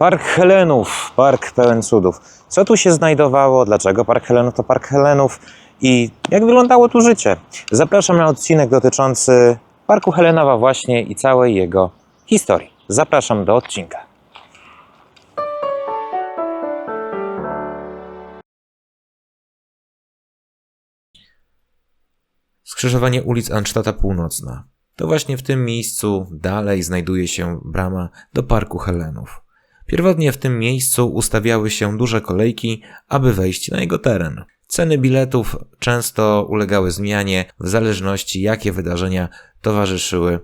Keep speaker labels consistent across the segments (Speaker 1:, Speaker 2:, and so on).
Speaker 1: Park Helenów, park pełen cudów. Co tu się znajdowało, dlaczego Park Helenów to Park Helenów i jak wyglądało tu życie? Zapraszam na odcinek dotyczący Parku Helenowa właśnie i całej jego historii. Zapraszam do odcinka. Skrzyżowanie ulic Anstata Północna. To właśnie w tym miejscu dalej znajduje się brama do Parku Helenów. Pierwotnie w tym miejscu ustawiały się duże kolejki, aby wejść na jego teren. Ceny biletów często ulegały zmianie w zależności jakie wydarzenia towarzyszyły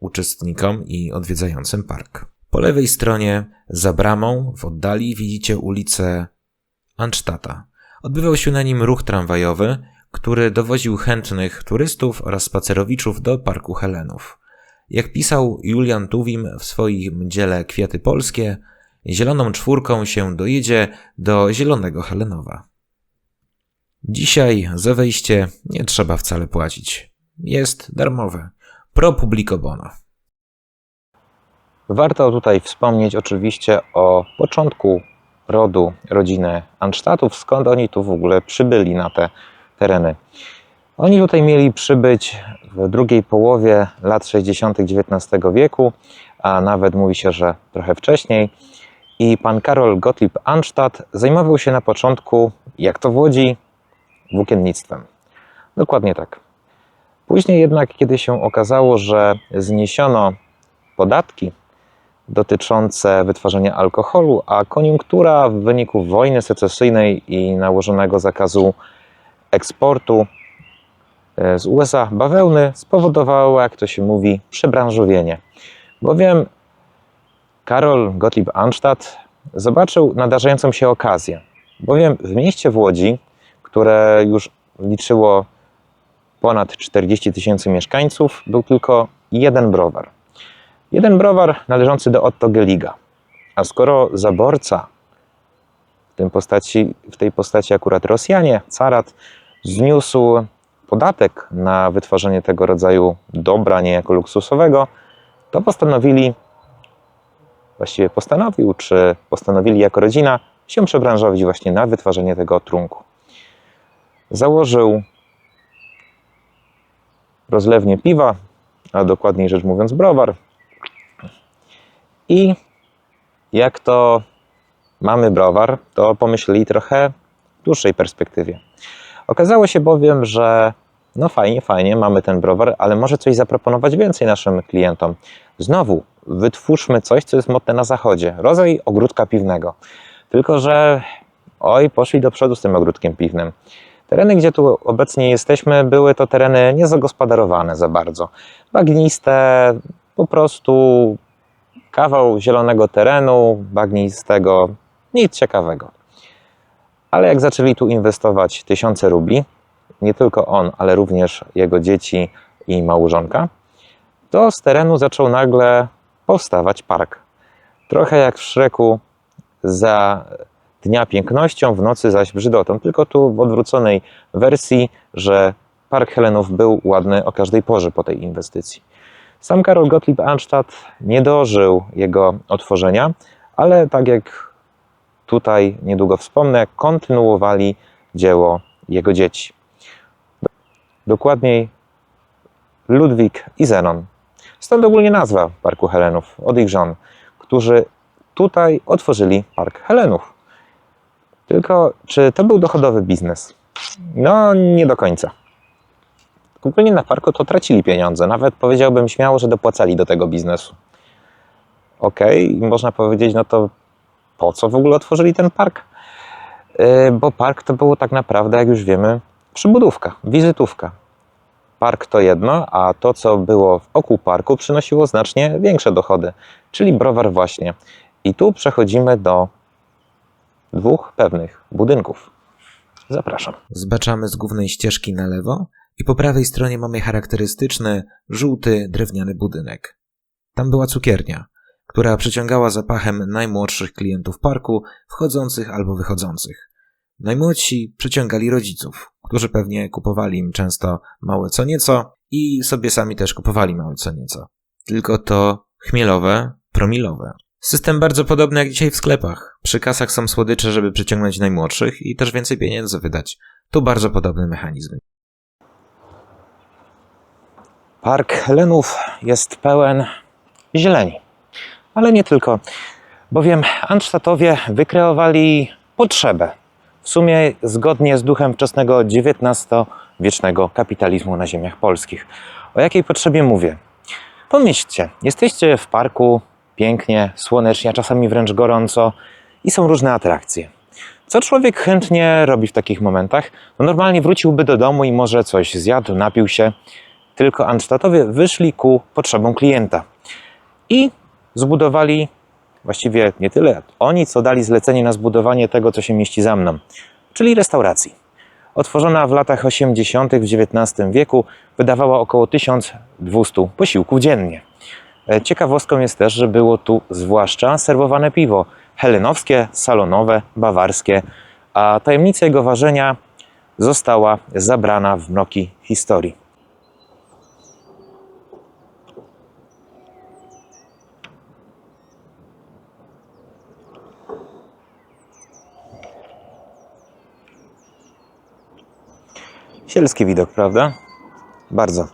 Speaker 1: uczestnikom i odwiedzającym park. Po lewej stronie, za bramą, w oddali widzicie ulicę Anstata. Odbywał się na nim ruch tramwajowy, który dowoził chętnych turystów oraz spacerowiczów do Parku Helenów. Jak pisał Julian Tuwim w swoim dziele Kwiaty Polskie, zieloną czwórką się dojedzie do Zielonego Helenowa. Dzisiaj za wejście nie trzeba wcale płacić. Jest darmowe. Pro publico bono. Warto tutaj wspomnieć oczywiście o początku rodu rodziny Ansztatów, skąd oni tu w ogóle przybyli na te tereny. Oni tutaj mieli przybyć w drugiej połowie lat 60. XIX wieku, a nawet mówi się, że trochę wcześniej. I pan Karol Gottlieb Anstadt zajmował się na początku, jak to w Łodzi, włókiennictwem. Dokładnie tak. Później jednak, kiedy się okazało, że zniesiono podatki dotyczące wytwarzania alkoholu, a koniunktura w wyniku wojny secesyjnej i nałożonego zakazu eksportu z USA bawełny spowodowała, jak to się mówi, przebranżowienie. Bowiem Karol Gottlieb Anstadt zobaczył nadarzającą się okazję. Bowiem w mieście w Łodzi, które już liczyło ponad 40 tysięcy mieszkańców, był tylko jeden browar. Jeden browar należący do Otto Geliga. A skoro zaborca, w, tym postaci, w tej postaci akurat Rosjanie, carat, zniósł podatek na wytworzenie tego rodzaju dobra niejako luksusowego, to postanowili, właściwie postanowił, czy postanowili jako rodzina się przebranżowić właśnie na wytworzenie tego trunku. Założył rozlewnię piwa, a dokładniej rzecz mówiąc browar. I jak to mamy browar, to pomyśleli trochę w dłuższej perspektywie. Okazało się bowiem, że no fajnie, fajnie, mamy ten browar, ale może coś zaproponować więcej naszym klientom. Znowu, wytwórzmy coś, co jest modne na zachodzie. Rodzaj ogródka piwnego. Tylko, że oj, poszli do przodu z tym ogródkiem piwnym. Tereny, gdzie tu obecnie jesteśmy, były to tereny niezagospodarowane za bardzo. Bagniste, po prostu kawał zielonego terenu, bagnistego, nic ciekawego. Ale jak zaczęli tu inwestować tysiące rubli, nie tylko on, ale również jego dzieci i małżonka, to z terenu zaczął nagle powstawać park. Trochę jak w Szreku za dnia pięknością, w nocy zaś brzydotą, tylko tu w odwróconej wersji, że Park Helenów był ładny o każdej porze po tej inwestycji. Sam Karol Gottlieb Anstadt nie dożył jego otworzenia, ale tak jak tutaj niedługo wspomnę, kontynuowali dzieło jego dzieci. Dokładniej Ludwik i Zenon. Stąd ogólnie nazwa Parku Helenów od ich żon, którzy tutaj otworzyli Park Helenów. Tylko czy to był dochodowy biznes? No, nie do końca. Ogólnie na parku to tracili pieniądze. Nawet powiedziałbym śmiało, że dopłacali do tego biznesu. Okej, okay, można powiedzieć, no to po co w ogóle otworzyli ten park? Yy, bo park to było tak naprawdę, jak już wiemy, przybudówka, wizytówka. Park to jedno, a to, co było wokół parku, przynosiło znacznie większe dochody, czyli browar właśnie. I tu przechodzimy do dwóch pewnych budynków. Zapraszam. Zbaczamy z głównej ścieżki na lewo i po prawej stronie mamy charakterystyczny, żółty, drewniany budynek. Tam była cukiernia, która przyciągała zapachem najmłodszych klientów parku, wchodzących albo wychodzących. Najmłodsi przyciągali rodziców, którzy pewnie kupowali im często małe co nieco i sobie sami też kupowali małe co nieco. Tylko to chmielowe, promilowe.
Speaker 2: System bardzo podobny jak dzisiaj w sklepach. Przy kasach są słodycze, żeby przyciągnąć najmłodszych i też więcej pieniędzy wydać. Tu bardzo podobny mechanizm.
Speaker 1: Park Helenów jest pełen zieleni, ale nie tylko, bowiem Anstatowie wykreowali potrzebę, w sumie zgodnie z duchem wczesnego XIX-wiecznego kapitalizmu na ziemiach polskich. O jakiej potrzebie mówię? Pomyślcie, jesteście w parku, pięknie, słonecznie, a czasami wręcz gorąco i są różne atrakcje. Co człowiek chętnie robi w takich momentach? No normalnie wróciłby do domu i może coś zjadł, napił się, tylko Anstatowie wyszli ku potrzebom klienta i zbudowali właściwie nie tyle oni, co dali zlecenie na zbudowanie tego, co się mieści za mną, czyli restauracji. Otworzona w latach 80. w XIX wieku, wydawała około 1200 posiłków dziennie. E, Ciekawostką jest też, że było tu zwłaszcza serwowane piwo helenowskie, salonowe, bawarskie, a tajemnica jego ważenia została zabrana w mroki historii. Sielski widok, prawda? Bardzo.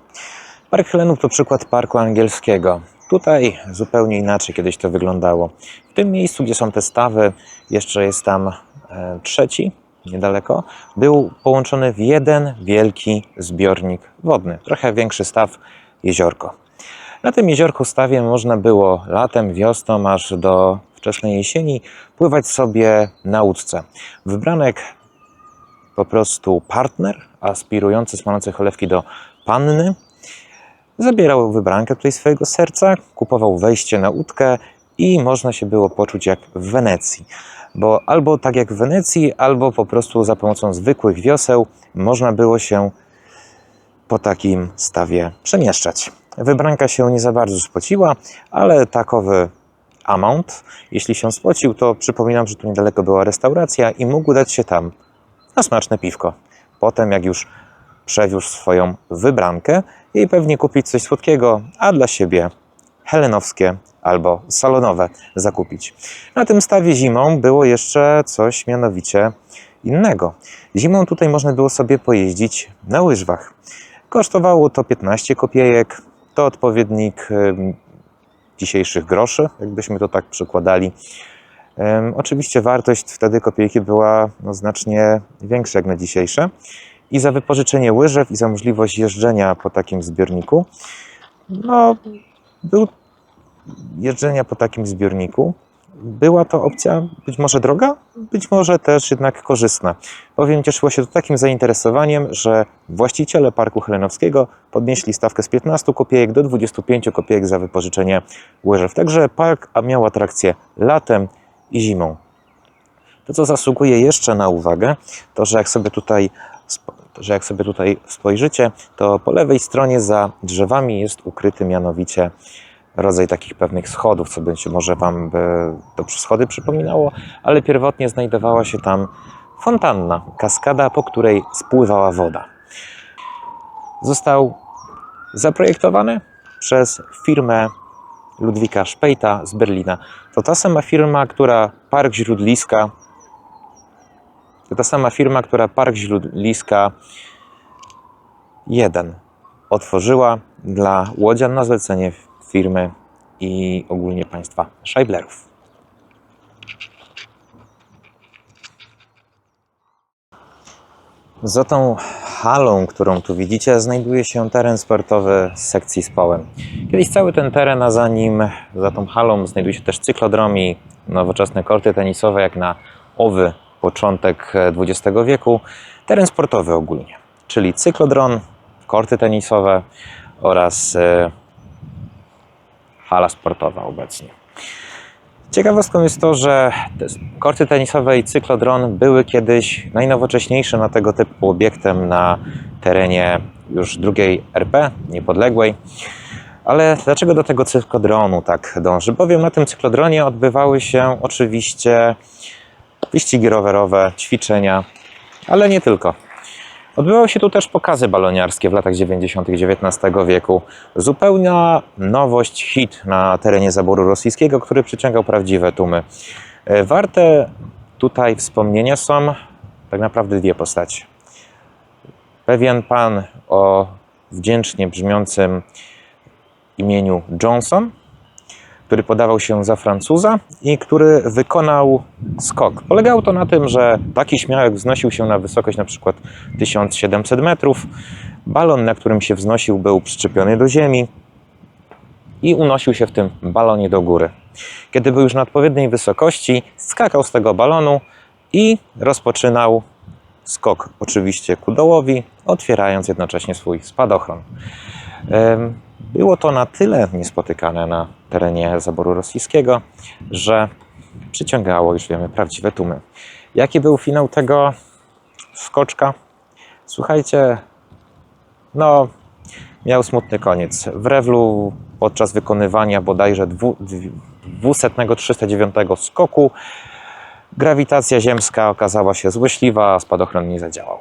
Speaker 1: Park Helenów to przykład parku angielskiego. Tutaj zupełnie inaczej kiedyś to wyglądało. W tym miejscu, gdzie są te stawy, jeszcze jest tam e, trzeci, niedaleko, był połączony w jeden wielki zbiornik wodny. Trochę większy staw, jeziorko. Na tym jeziorku stawie można było latem, wiosną, aż do wczesnej jesieni pływać sobie na łódce. Wybranek po prostu partner aspirujący z palącej cholewki do panny zabierał wybrankę tutaj swojego serca, kupował wejście na łódkę i można się było poczuć jak w Wenecji. Bo albo tak jak w Wenecji, albo po prostu za pomocą zwykłych wioseł można było się po takim stawie przemieszczać. Wybranka się nie za bardzo spociła, ale takowy amount, jeśli się spocił, to przypominam, że tu niedaleko była restauracja i mógł dać się tam na smaczne piwko. Potem, jak już przewiózł swoją wybrankę, jej pewnie kupić coś słodkiego, a dla siebie helenowskie albo salonowe zakupić. Na tym stawie zimą było jeszcze coś mianowicie innego. Zimą tutaj można było sobie pojeździć na łyżwach. Kosztowało to 15 kopiejek, to odpowiednik dzisiejszych groszy, jakbyśmy to tak przykładali. Oczywiście wartość wtedy kopiejki była no, znacznie większa jak na dzisiejsze. I za wypożyczenie łyżew i za możliwość jeżdżenia po takim zbiorniku, no, był jeżdżenia po takim zbiorniku. Była to opcja być może droga, być może też jednak korzystna. Bowiem cieszyło się to takim zainteresowaniem, że właściciele Parku Helenowskiego podnieśli stawkę z 15 kopiejek do 25 kopiejek za wypożyczenie łyżew. Także park miał atrakcję latem i zimą. To, co zasługuje jeszcze na uwagę, to że jak sobie tutaj, że jak sobie tutaj spojrzycie, to po lewej stronie za drzewami jest ukryty mianowicie rodzaj takich pewnych schodów, co będzie może Wam to schody przypominało, ale pierwotnie znajdowała się tam fontanna, kaskada, po której spływała woda. Został zaprojektowany przez firmę Ludwika Szpejta z Berlina. To ta sama firma, która Park Źródliska to ta sama firma, która Park Źródliska 1 otworzyła dla łodzian na zlecenie firmy i ogólnie państwa Scheiblerów. Za tą halą, którą tu widzicie, znajduje się teren sportowy z sekcji z. Kiedyś cały ten teren, a za nim, za tą halą, znajduje się też cyklodrom i nowoczesne korty tenisowe, jak na owy początek XX wieku. Teren sportowy ogólnie, czyli cyklodron, korty tenisowe oraz e, hala sportowa obecnie. Ciekawostką jest to, że korty tenisowe i cyklodron były kiedyś najnowocześniejszym na tego typu obiektem na terenie już drugiej RP, niepodległej. Ale dlaczego do tego cyklodronu tak dąży? Bowiem na tym cyklodronie odbywały się oczywiście wyścigi rowerowe, ćwiczenia, ale nie tylko. Odbywały się tu też pokazy baloniarskie w latach 90. XIX wieku. Zupełna nowość, hit na terenie zaboru rosyjskiego, który przyciągał prawdziwe tłumy. E, Warte tutaj wspomnienia są tak naprawdę dwie postacie. Pewien pan o wdzięcznie brzmiącym imieniu Johnson, który podawał się za Francuza i który wykonał skok. Polegało to na tym, że taki śmiałek wznosił się na wysokość przykład 1700 metrów. Balon, na którym się wznosił, był przyczepiony do ziemi i unosił się w tym balonie do góry. Kiedy był już na odpowiedniej wysokości, skakał z tego balonu i rozpoczynał skok, oczywiście ku dołowi, otwierając jednocześnie swój spadochron. Było to na tyle niespotykane na terenie zaboru rosyjskiego, że przyciągało, już wiemy, prawdziwe tłumy. Jaki był finał tego skoczka? Słuchajcie, no, miał smutny koniec. W Rewlu podczas wykonywania bodajże dwu- dwi- 200-309 skoku grawitacja ziemska okazała się złośliwa, a spadochron nie zadziałał.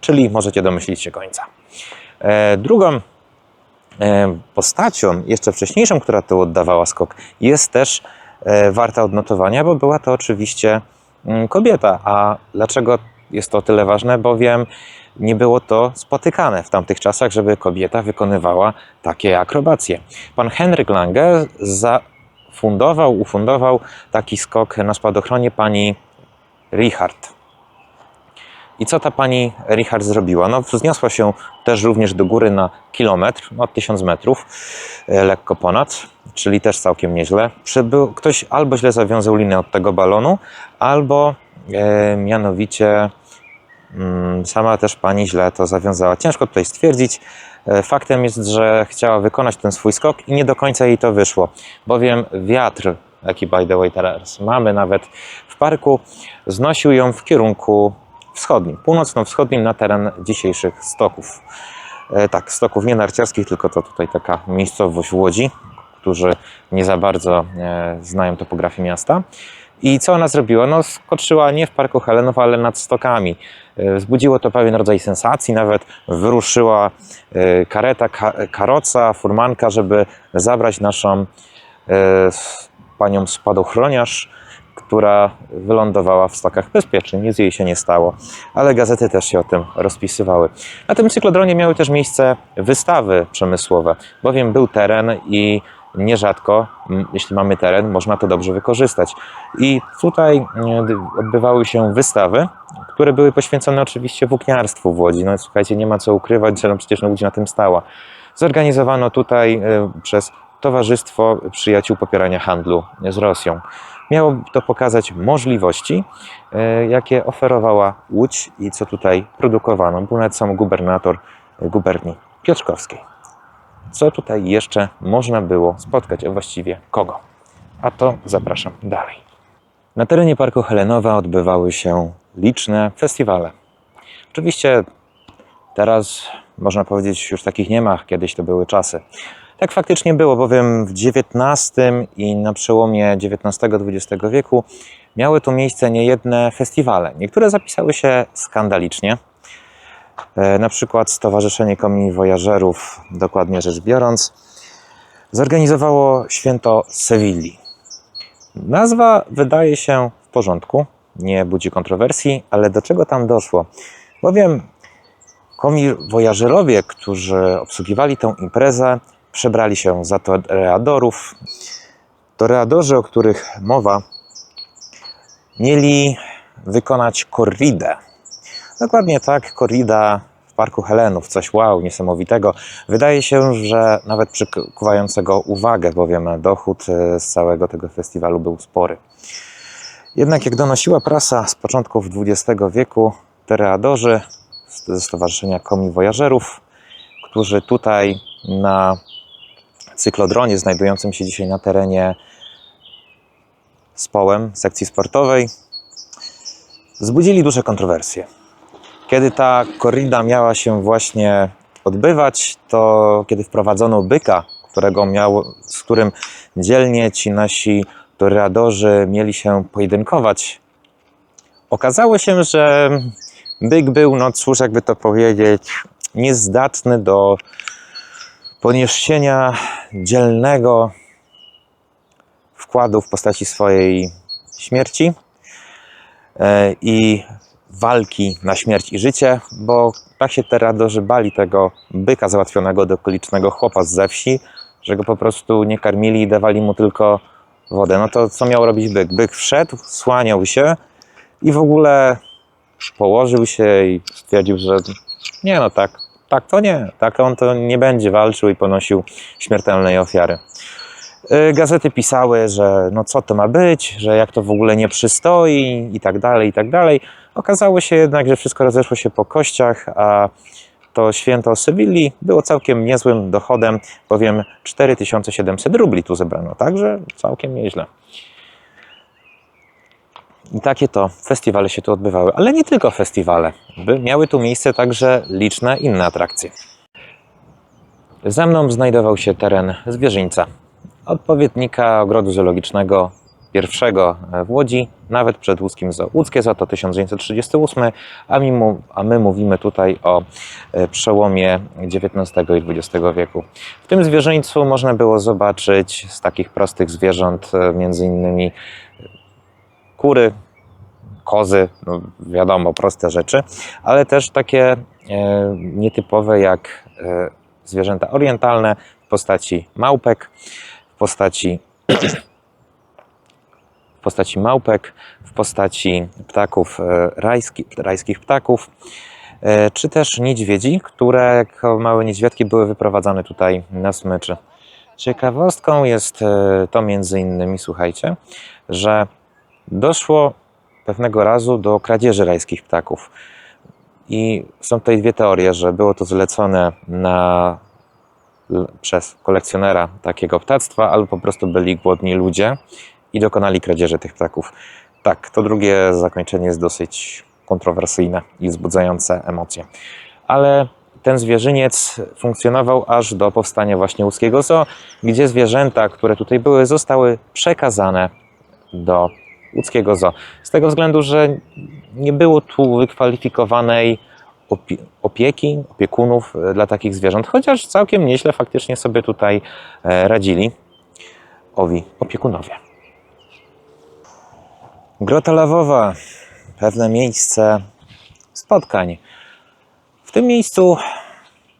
Speaker 1: Czyli możecie domyślić się końca. E, drugą postacią, jeszcze wcześniejszą, która tu oddawała skok, jest też e, warta odnotowania, bo była to oczywiście mm, kobieta. A dlaczego jest to o tyle ważne? Bowiem nie było to spotykane w tamtych czasach, żeby kobieta wykonywała takie akrobacje. Pan Henryk Lange zafundował, ufundował taki skok na spadochronie pani Richard. I co ta pani Richard zrobiła? No, wzniosła się też również do góry na kilometr, no 1000 metrów, e, lekko ponad, czyli też całkiem nieźle. Przybył, ktoś albo źle zawiązał linię od tego balonu, albo e, mianowicie mm, sama też pani źle to zawiązała. Ciężko tutaj stwierdzić. E, Faktem jest, że chciała wykonać ten swój skok i nie do końca jej to wyszło, bowiem wiatr, jaki by the way teraz mamy nawet w parku, znosił ją w kierunku wschodnim, północno-wschodnim na teren dzisiejszych stoków. E, tak, stoków nie narciarskich, tylko to tutaj taka miejscowość w Łodzi, którzy nie za bardzo e, znają topografię miasta. I co ona zrobiła? No, skoczyła nie w parku Helenów, ale nad stokami. E, Wzbudziło to pewien rodzaj sensacji, nawet wyruszyła kareta, ka, karoca, furmanka, żeby zabrać naszą panią spadochroniarz, która wylądowała w stokach bezpiecznie, nic jej się nie stało, ale gazety też się o tym rozpisywały. Na tym cyklodronie miały też miejsce wystawy przemysłowe, bowiem był teren i nierzadko, jeśli mamy teren, można to dobrze wykorzystać. I tutaj d- odbywały się wystawy, które były poświęcone oczywiście włókniarstwu w Łodzi. No słuchajcie, nie ma co ukrywać, że no przecież no, Łódź na tym stała. Zorganizowano tutaj e, przez Towarzystwo Przyjaciół Popierania Handlu z Rosją. Miało to pokazać możliwości, e, jakie oferowała Łódź i co tutaj produkowano. Był nawet sam gubernator e, guberni Piotrkowskiej. Co tutaj jeszcze można było spotkać, a właściwie kogo? A to zapraszam dalej. Na terenie Parku Helenowa odbywały się liczne festiwale. Oczywiście teraz można powiedzieć już takich nie ma, kiedyś to były czasy. Tak faktycznie było, bowiem w XIX i na przełomie XIX-XX wieku miały tu miejsce niejedne festiwale. Niektóre zapisały się skandalicznie. E, Na przykład Stowarzyszenie Komi Wojażerów, dokładnie rzecz biorąc, zorganizowało święto Sewilli. Nazwa wydaje się w porządku, nie budzi kontrowersji, ale do czego tam doszło? Bowiem komi wojażerowie, którzy obsługiwali tę imprezę, przebrali się za toreadorów. Toreadorzy, o których mowa, mieli wykonać korridę. Dokładnie tak, korrida w Parku Helenów, coś wow, niesamowitego. Wydaje się, że nawet przykuwającego uwagę, bowiem dochód e, z całego tego festiwalu był spory. Jednak jak donosiła prasa z początków XX wieku, toreadorzy ze Stowarzyszenia Komi Wojażerów, którzy tutaj na cyklodronie znajdującym się dzisiaj na terenie Społem, sekcji sportowej, wzbudzili duże kontrowersje. Kiedy ta korrida miała się właśnie odbywać, to kiedy wprowadzono byka, którego miał, z którym dzielnie ci nasi toreadorzy mieli się pojedynkować, okazało się, że byk był, no cóż, jakby to powiedzieć, niezdatny do poniesienia dzielnego wkładu w postaci swojej śmierci e, i walki na śmierć i życie, bo tak się teradorzy bali tego byka załatwionego do okolicznego chłopa ze wsi, że go po prostu nie karmili i dawali mu tylko wodę. No to co miał robić byk? Byk wszedł, słaniał się i w ogóle położył się i stwierdził, że nie no tak, tak to nie, tak on to nie będzie walczył i ponosił śmiertelnej ofiary. Y, Gazety pisały, że no co to ma być, że jak to w ogóle nie przystoi i tak dalej, i tak dalej. Okazało się jednak, że wszystko rozeszło się po kościach, a to święto Sewilli było całkiem niezłym dochodem, bowiem 4700 rubli tu zebrano, także całkiem nieźle. I takie to festiwale się tu odbywały, ale nie tylko festiwale. Miały tu miejsce także liczne inne atrakcje. Za mną znajdował się teren zwierzyńca, odpowiednika ogrodu zoologicznego pierwszego w Łodzi, nawet przed łódzkim zoo. Łódzkie zoo to 1938, a my, mu- a my mówimy tutaj o e, przełomie XIX i XX wieku. W tym zwierzyńcu można było zobaczyć z takich prostych zwierząt e, między innymi kury, kozy, no wiadomo, proste rzeczy, ale też takie e, nietypowe jak e, zwierzęta orientalne w postaci małpek, w postaci w postaci małpek, w postaci ptaków e, rajski, rajskich ptaków, czy też niedźwiedzi, które jako małe niedźwiadki były wyprowadzane tutaj na smyczy. Ciekawostką jest to między innymi, słuchajcie, że doszło pewnego razu do kradzieży rajskich ptaków. I są tutaj dwie teorie, że było to zlecone na, przez kolekcjonera takiego ptactwa, albo po prostu byli głodni ludzie i dokonali kradzieży tych ptaków. Tak, to drugie zakończenie jest dosyć kontrowersyjne i wzbudzające emocje. Ale ten zwierzyniec funkcjonował aż do powstania właśnie łódzkiego zoo, gdzie zwierzęta, które tutaj były, zostały przekazane do łódzkiego zoo. Z tego względu, że nie było tu wykwalifikowanej opie- opieki, opiekunów e, dla takich zwierząt, chociaż całkiem nieźle faktycznie sobie tutaj e, radzili owi opiekunowie. Grota Lawowa, pewne miejsce spotkań. W tym miejscu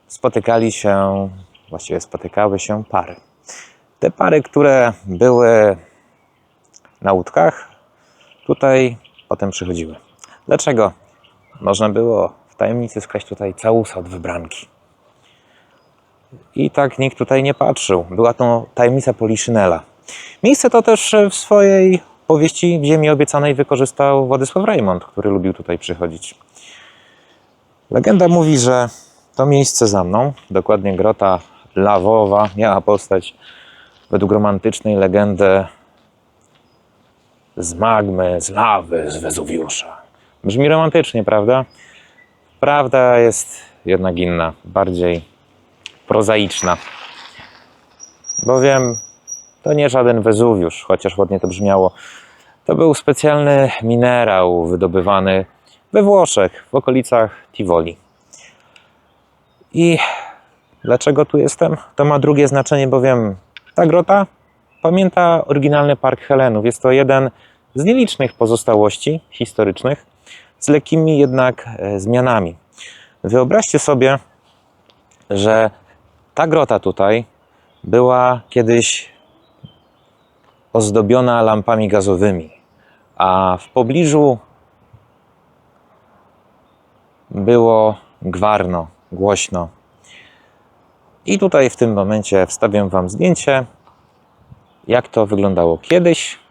Speaker 1: spotykali się, właściwie spotykały się pary. Te pary, które były na łódkach, tutaj potem przychodziły. Dlaczego? Można było w tajemnicy skraść tutaj całusa od wybranki. I tak nikt tutaj nie patrzył. Była to tajemnica Poliszynela. Miejsce to też w swojej powieści w Ziemi Obiecanej wykorzystał Władysław Rejmont, który lubił tutaj przychodzić. Legenda mówi, że to miejsce za mną, dokładnie grota lawowa, miała postać według romantycznej legendy z magmy, z lawy, z Wezuwiusza. Brzmi romantycznie, prawda? Prawda jest jednak inna, bardziej prozaiczna. Bowiem to nie żaden Wezuwiusz, chociaż ładnie to brzmiało. To był specjalny minerał wydobywany we Włoszech, w okolicach Tivoli. I dlaczego tu jestem? To ma drugie znaczenie, bowiem ta grota pamięta oryginalny Park Helenów. Jest to jeden z nielicznych pozostałości historycznych, z lekkimi jednak e, zmianami. Wyobraźcie sobie, że ta grota tutaj była kiedyś ozdobiona lampami gazowymi, a w pobliżu było gwarno, głośno. I tutaj w tym momencie wstawiam Wam zdjęcie, jak to wyglądało kiedyś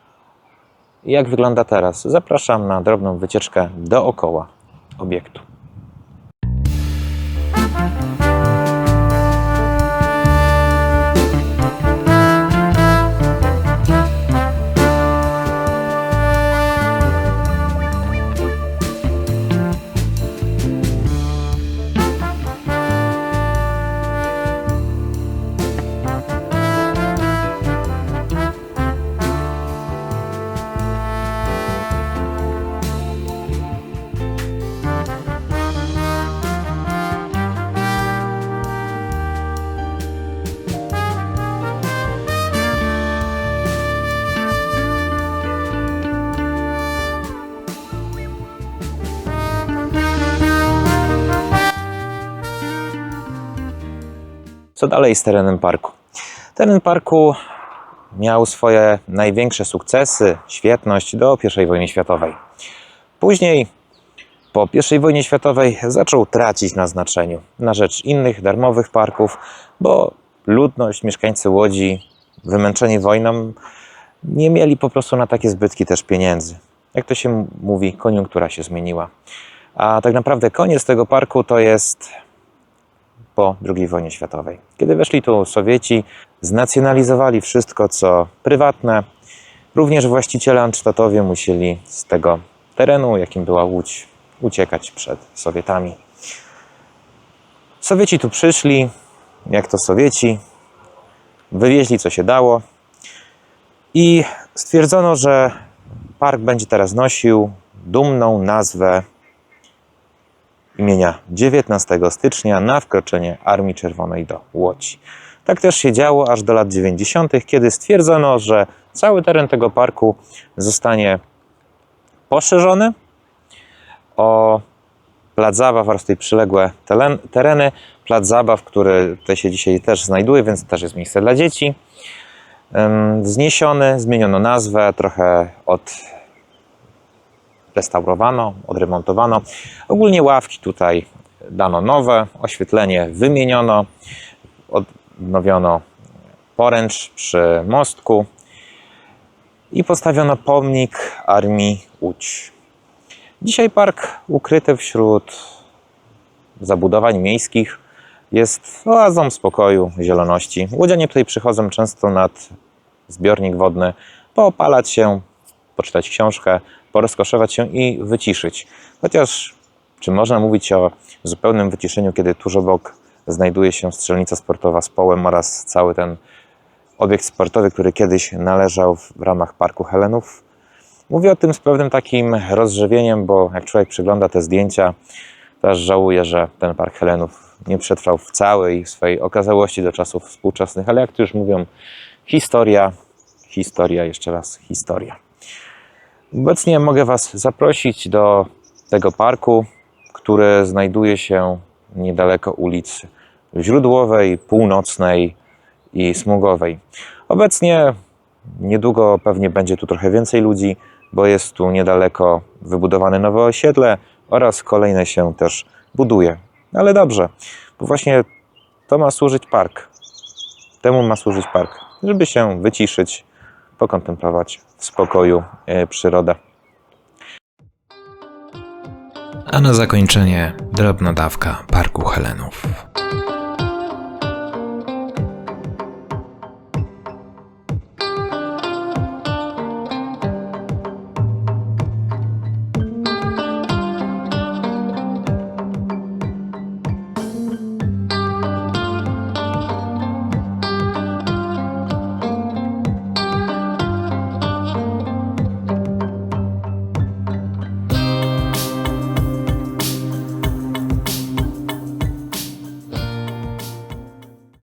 Speaker 1: jak wygląda teraz. Zapraszam na drobną wycieczkę dookoła obiektu. Co dalej z terenem parku? Teren parku miał swoje największe sukcesy, świetność do I wojny światowej. Później, po I wojnie światowej, zaczął tracić na znaczeniu na rzecz innych darmowych parków, bo ludność, mieszkańcy Łodzi, wymęczeni wojną, nie mieli po prostu na takie zbytki też pieniędzy. Jak to się mówi, koniunktura się zmieniła. A tak naprawdę koniec tego parku to jest po II wojnie światowej. Kiedy weszli tu Sowieci, znacjonalizowali wszystko, co prywatne. Również właściciele Anstatowie musieli z tego terenu, jakim była Łódź, uciekać przed Sowietami. Sowieci tu przyszli, jak to Sowieci, wywieźli co się dało i stwierdzono, że park będzie teraz nosił dumną nazwę imienia 19 stycznia na wkroczenie Armii Czerwonej do Łodzi. Tak też się działo aż do lat 90., kiedy stwierdzono, że cały teren tego parku zostanie poszerzony o plac zabaw oraz tutaj przyległe tereny. Plac zabaw, który tutaj się dzisiaj też znajduje, więc też jest miejsce dla dzieci. Ym, Wzniesiony, zmieniono nazwę, trochę od restaurowano, odremontowano. Ogólnie ławki tutaj dano nowe, oświetlenie wymieniono, odnowiono poręcz przy mostku i postawiono pomnik Armii Łódź. Dzisiaj park ukryty wśród zabudowań miejskich jest oazą spokoju, zieloności. Łodzianie tutaj przychodzą często nad zbiornik wodny, poopalać się, poczytać książkę, porozkoszować się i wyciszyć. Chociaż czy można mówić o zupełnym wyciszeniu, kiedy tuż obok znajduje się strzelnica sportowa z połem oraz cały ten obiekt sportowy, który kiedyś należał w ramach Parku Helenów? Mówię o tym z pewnym takim rozżywieniem, bo jak człowiek przygląda te zdjęcia, to aż żałuje, że ten Park Helenów nie przetrwał w całej swojej okazałości do czasów współczesnych, ale jak tu już mówią, historia, historia, jeszcze raz historia. Obecnie mogę Was zaprosić do tego parku, który znajduje się niedaleko ulic Źródłowej, Północnej i Smugowej. Obecnie niedługo pewnie będzie tu trochę więcej ludzi, bo jest tu niedaleko wybudowane nowe osiedle oraz kolejne się też buduje. Ale dobrze, bo właśnie to ma służyć park. Temu ma służyć park, żeby się wyciszyć, pokontemplować w spokoju e, przyrodę.
Speaker 2: A na zakończenie drobna dawka Parku Helenów.